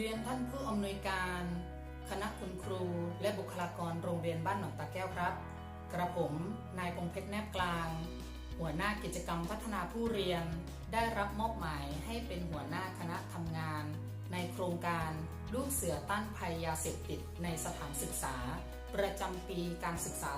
เรียนท่านผู้อำนวยการ คณะคุณครู และบุคลากรโรงเรียนบ้านหนองตาแก้วครับ กระผมนายพงเพชรแนบกลาง หัวหน้ากิจกรรมพัฒนาผู้เรียน ได้รับมอบหมายให้เป็นหัวหน้าคณะทำงาน ในโครงการลูกเสือต้านภัยยาเสพติดในสถานศึกษา ประจำปีการศึกษา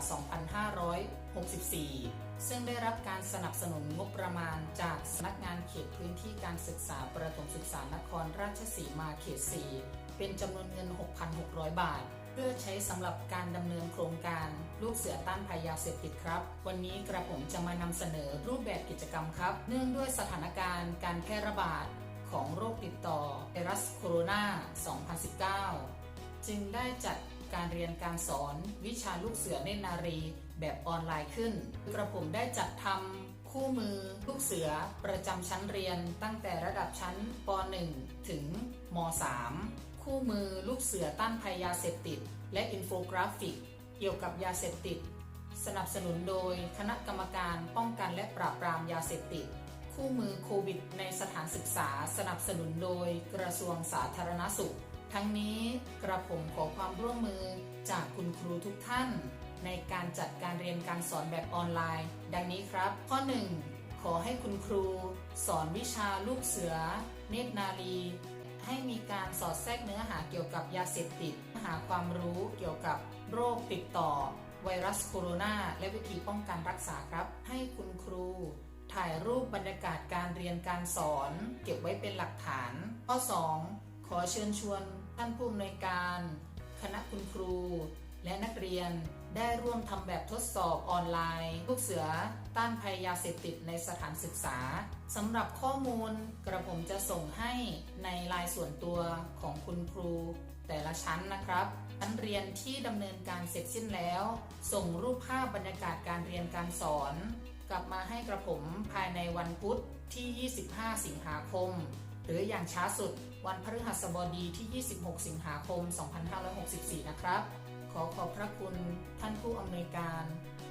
2564 ซึ่งได้รับการสนับสนุนงบประมาณจากสำนักงานเขตพื้นที่การศึกษาประถมศึกษานครราชสีมาเขต 4 เป็นจำนวนเงิน 6,600 บาท เพื่อใช้สำหรับการดำเนินโครงการลูกเสือต้านภัยยาเสพติดครับ วันนี้กระผมจะมานำเสนอรูปแบบกิจกรรมครับ เนื่องด้วยสถานการณ์การแพร่ระบาด ของโรคติดต่อไวรัสโคโรนา 2019 จึงได้จัดการเรียนการสอนวิชาลูกเสือเนตรนารีแบบออนไลน์ขึ้น กระผมได้จัดทำคู่มือลูกเสือประจำชั้นเรียนตั้งแต่ระดับชั้นป .1 ถึงม .3 คู่มือลูกเสือต้านภัยยาเสพติด และอินโฟกราฟิก เกี่ยวกับยาเสพติด สนับสนุนโดยคณะกรรมการป้องกันและปราบปรามยาเสพติด คู่มือโควิดในสถานศึกษาสนับสนุนโดยกระทรวงสาธารณสุข ทั้งนี้กระผมขอความร่วมมือจากคุณครูทุกท่าน ในการจัดการเรียนการสอนแบบออนไลน์ ดังนี้ครับ ข้อ 1 ขอให้คุณครู สอนวิชาลูกเสือ เนตรนารีให้มีการสอดแทรกเนื้อหาเกี่ยวกับยาเสพติด หาความรู้เกี่ยวกับโรคติดต่อ ไวรัสโคโรนาและวิธีป้องกันรักษาครับ ให้คุณครู ถ่ายรูปบรรยากาศการเรียนการสอน เก็บไว้เป็นหลักฐาน ข้อ 2 ขอเชิญชวนท่านผู้อำนวยการ คณะคุณครู และนักเรียนได้ร่วมทำแบบทดสอบออนไลน์ลูกเสือต้านภัยยาเสพติดในสถานศึกษาสำหรับข้อมูลกระผมจะส่งให้ในลน์ส่วนตัวของคุณครู แต่ละชั้นนะครับชั้นเรียนที่ดำเนินการเสร็จสิ้นแล้ว ส่งรูปภาพบรรยากาศการเรียนการสอน กลับมาให้กระผมภายในวันพุธที่ 25 สิงหาคม หรืออย่างช้าสุดวันพฤหัสบดีที่ 26 สิงหาคม 2564 นะครับ ขอขอบพระคุณท่านผู้อำนวยการ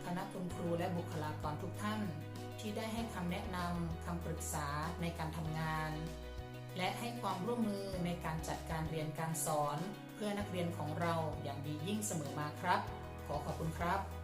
คณะคุณครูและบุคลากรทุกท่าน ที่ได้ให้คำแนะนำคำปรึกษาในการทำงาน และให้ความร่วมมือในการจัดการเรียนการสอน เพื่อนักเรียนของเราอย่างดียิ่งเสมอมาครับ ขอขอบคุณครับ